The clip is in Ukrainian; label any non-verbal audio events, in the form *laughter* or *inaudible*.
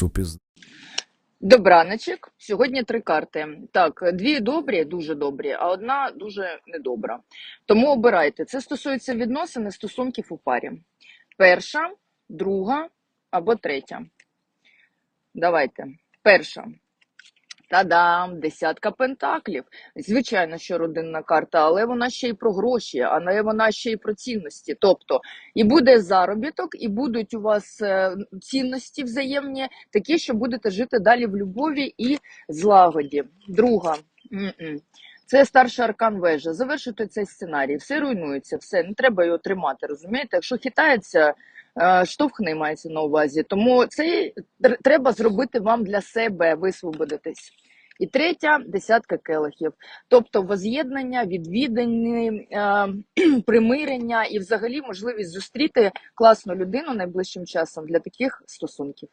Супіз. Добраночок. Сьогодні три карти. Так, дві добрі, дуже добрі, а одна дуже недобра. Тому обирайте. Це стосується відносин і стосунків у парі. Перша, друга або третя. Давайте. Перша. Та-дам! Десятка пентаклів. Звичайно, що родинна карта, але вона ще й про гроші, але вона ще й про цінності. Тобто, і буде заробіток, і будуть у вас е, цінності взаємні, такі, що будете жити далі в любові і злагоді. Друга. Це старший аркан вежа. Завершуйте цей сценарій. Все руйнується, все, не треба його тримати. Розумієте? Якщо хитається, е, штовхни мається на увазі. Тому це тр- треба зробити вам для себе, висвободитись. І третя десятка келихів, тобто воз'єднання, відвідання, е, *clears throat* примирення і взагалі можливість зустріти класну людину найближчим часом для таких стосунків.